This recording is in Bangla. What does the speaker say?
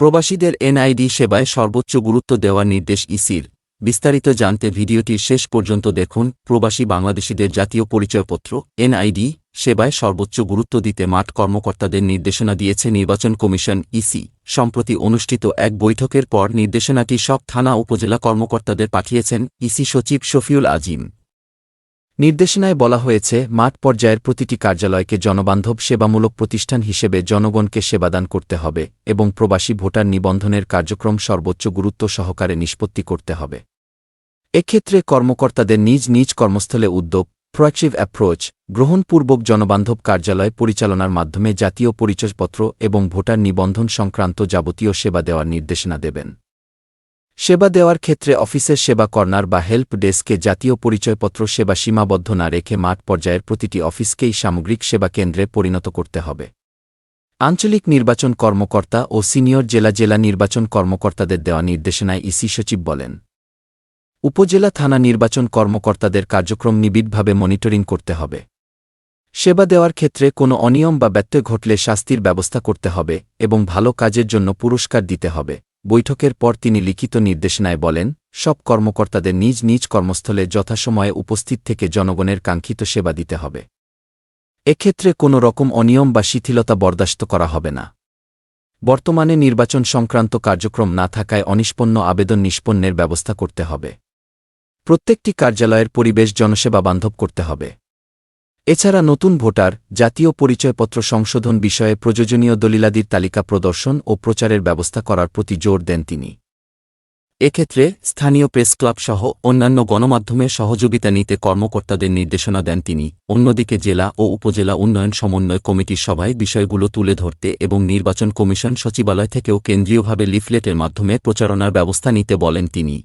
প্রবাসীদের এনআইডি সেবায় সর্বোচ্চ গুরুত্ব দেওয়ার নির্দেশ ইসির। বিস্তারিত জানতে ভিডিওটির শেষ পর্যন্ত দেখুন প্রবাসী বাংলাদেশিদের জাতীয় পরিচয়পত্র, এনআইডি, সেবায় সর্বোচ্চ গুরুত্ব দিতে মাঠ কর্মকর্তাদের নির্দেশনা দিয়েছে নির্বাচন কমিশন ইসি। সম্প্রতি অনুষ্ঠিত এক বৈঠকের পর নির্দেশনাটি সব থানা উপজেলা কর্মকর্তাদের পাঠিয়েছেন ইসি সচিব শফিউল আজিম। নির্দেশনায় বলা হয়েছে, মাঠ পর্যায়ের প্রতিটি কার্যালয়কে জনবান্ধব সেবামূলক প্রতিষ্ঠান হিসেবে জনগণকে সেবাদান করতে হবে এবং প্রবাসী ভোটার নিবন্ধনের কার্যক্রম সর্বোচ্চ গুরুত্ব সহকারে নিষ্পত্তি করতে হবে। এক্ষেত্রে কর্মকর্তাদের নিজ নিজ কর্মস্থলে উদ্যোগ প্রোয়াক্টিভ অ্যাপ্রোচ গ্রহণপূর্বক জনবান্ধব কার্যালয় পরিচালনার মাধ্যমে জাতীয় পরিচয়পত্র এবং ভোটার নিবন্ধন সংক্রান্ত যাবতীয় সেবা দেওয়ার নির্দেশনা দেবেন। সেবা দেওয়ার ক্ষেত্রে অফিসের সেবা কর্নার বা হেল্প ডেস্কে জাতীয় পরিচয়পত্র সেবা সীমাবদ্ধ না রেখে মাঠ পর্যায়ের প্রতিটি অফিসকেই সামগ্রিক সেবা কেন্দ্রে পরিণত করতে হবে। আঞ্চলিক নির্বাচন কর্মকর্তা ও সিনিয়র জেলা জেলা নির্বাচন কর্মকর্তাদের দেওয়া নির্দেশনায় ইসি সচিব বলেন। উপজেলা থানা নির্বাচন কর্মকর্তাদের কার্যক্রম নিবিড়ভাবে মনিটরিং করতে হবে। সেবা দেওয়ার ক্ষেত্রে কোনো অনিয়ম বা ব্যত্যয় ঘটলে শাস্তির ব্যবস্থা করতে হবে এবং ভালো কাজের জন্য পুরস্কার দিতে হবে। বৈঠকের পর তিনি লিখিত নির্দেশনায় বলেন, সব কর্মকর্তাদের নিজ নিজ কর্মস্থলে যথাসময়ে উপস্থিত থেকে জনগণের কাঙ্ক্ষিত সেবা দিতে হবে। এক্ষেত্রে কোনো রকম অনিয়ম বা শিথিলতা বরদাস্ত করা হবে না। বর্তমানে নির্বাচন সংক্রান্ত কার্যক্রম না থাকায় অনিষ্পন্ন আবেদন নিষ্পন্নের ব্যবস্থা করতে হবে। প্রত্যেকটি কার্যালয়ের পরিবেশ জনসেবা বান্ধব করতে হবে। এছাড়া নতুন ভোটার, জাতীয় পরিচয়পত্র সংশোধন বিষয়ে প্রয়োজনীয় দলিলাদির তালিকা প্রদর্শন ও প্রচারের ব্যবস্থা করার প্রতি জোর দেন তিনি। এক্ষেত্রে স্থানীয় প্রেস ক্লাব সহ অন্যান্য গণমাধ্যমের সহযোগিতা নিতে কর্মকর্তাদের নির্দেশনা দেন তিনি। অন্যদিকে জেলা ও উপজেলা উন্নয়ন সমন্বয় কমিটির সভায় বিষয়গুলো তুলে ধরতে এবং নির্বাচন কমিশন সচিবালয় থেকেও কেন্দ্রীয়ভাবে লিফলেটের মাধ্যমে প্রচারণার ব্যবস্থা নিতে বলেন তিনি।